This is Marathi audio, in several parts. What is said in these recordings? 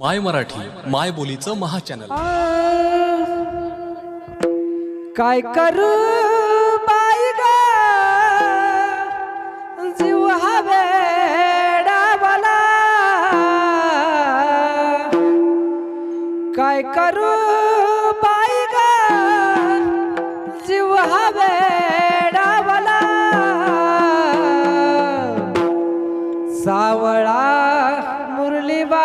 माय मराठी माय बोलीचं महाचॅनल. काय करू बाई ग? जीव हवे काय करू बाई ग? जीव हवे डावला सावळा मुरलीबा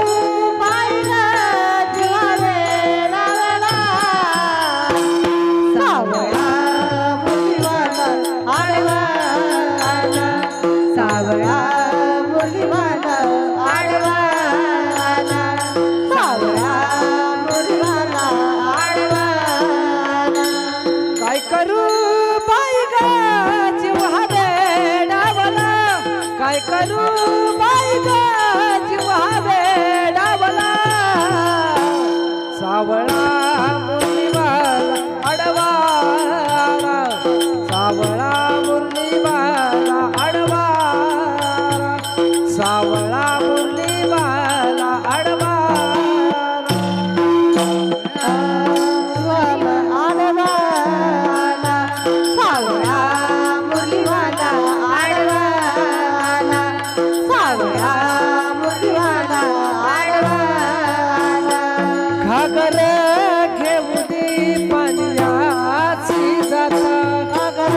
काय करू बाई डावला. सावळा मुरलीवाला अडवा सावळा मुरलीवाला अडवा सावळा मुरलीवाला घागर घेऊ दे पाण्याची जाता. घागर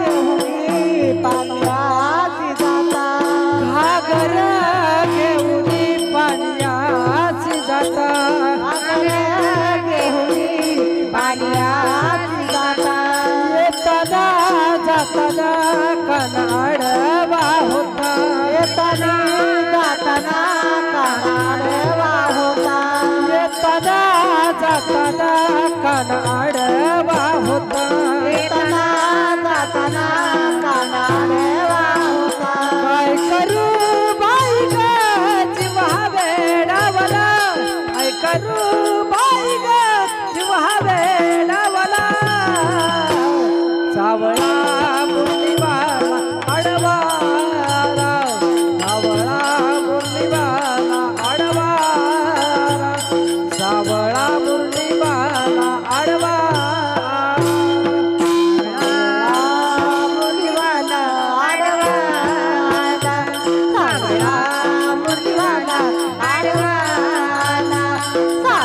घेऊ दे पाण्याची जाता. येताना जाताना कनाडवा होता. येताना जाताना कानाडवा जाताना कनाडवा होता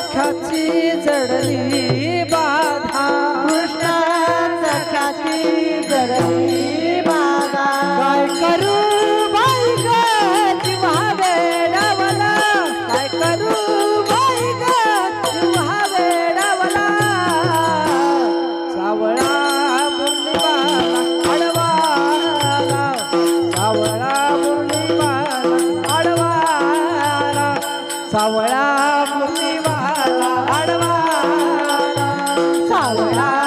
सख्याची जडली बाधा? कृष्णा सखाची जडली बाधा? काय करू बाई काय बाई सावळा मुरलीवाला अडवाला सावळा